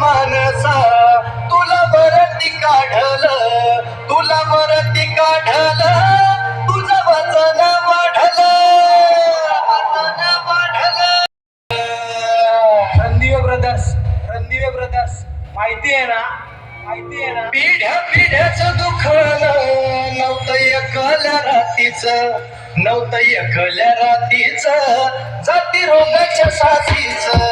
मानसा तुला वरती काढल तुला वरती काढल तुझं वचन वाढल वचन वाढल रणदिवे ब्रदर्स रणदिवे ब्रदर्स माहिती आहे ना माहिती आहे ना पिढ्या पिढ्याच दुखल नव्हतं एकल्या रातीच नव्हतं एकल्या रातीच जाती रोगाच्या साथीच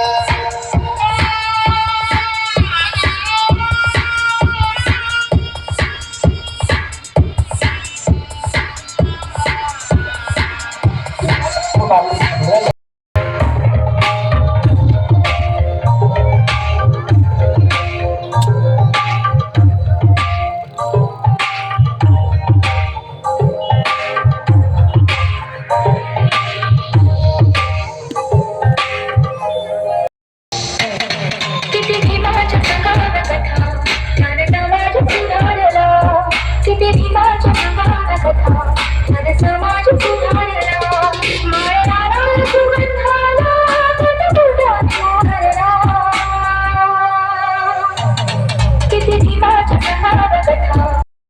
Baby, my